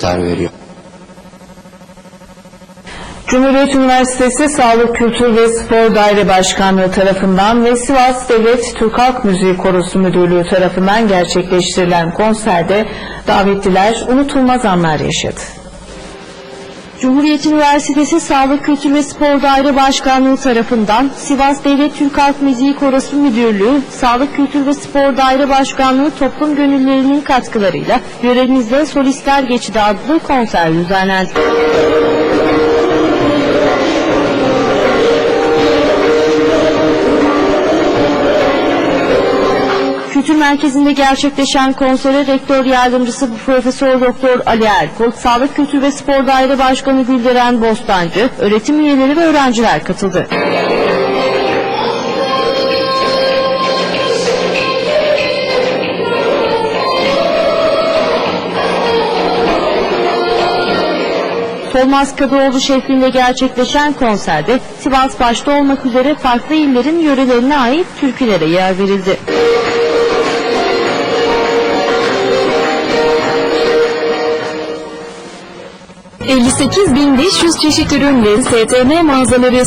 miktarı veriyor. Cumhuriyet Üniversitesi Sağlık Kültür ve Spor Daire Başkanlığı tarafından ve Sivas Devlet Türk Halk Müziği Korosu Müdürlüğü tarafından gerçekleştirilen konserde davetliler unutulmaz anlar yaşadı. Cumhuriyet Üniversitesi Sağlık Kültür ve Spor Daire Başkanlığı tarafından Sivas Devlet Türk Halk Müziği Korosu Müdürlüğü, Sağlık Kültür ve Spor Daire Başkanlığı toplum gönüllülerinin katkılarıyla yöremizde Solistler Geçidi adlı konser düzenlendi. Kültür Merkezi'nde gerçekleşen konsere Rektör Yardımcısı Profesör Doktor Ali Erkol, Sağlık Kültür ve Spor Daire Başkanı Gülderen Bostancı, öğretim üyeleri ve öğrenciler katıldı. Solmaz Kadıoğlu şeklinde gerçekleşen konserde Sivas başta olmak üzere farklı illerin yörelerine ait türkülere yer verildi. ...58.500 çeşit ürünle STM mağazaları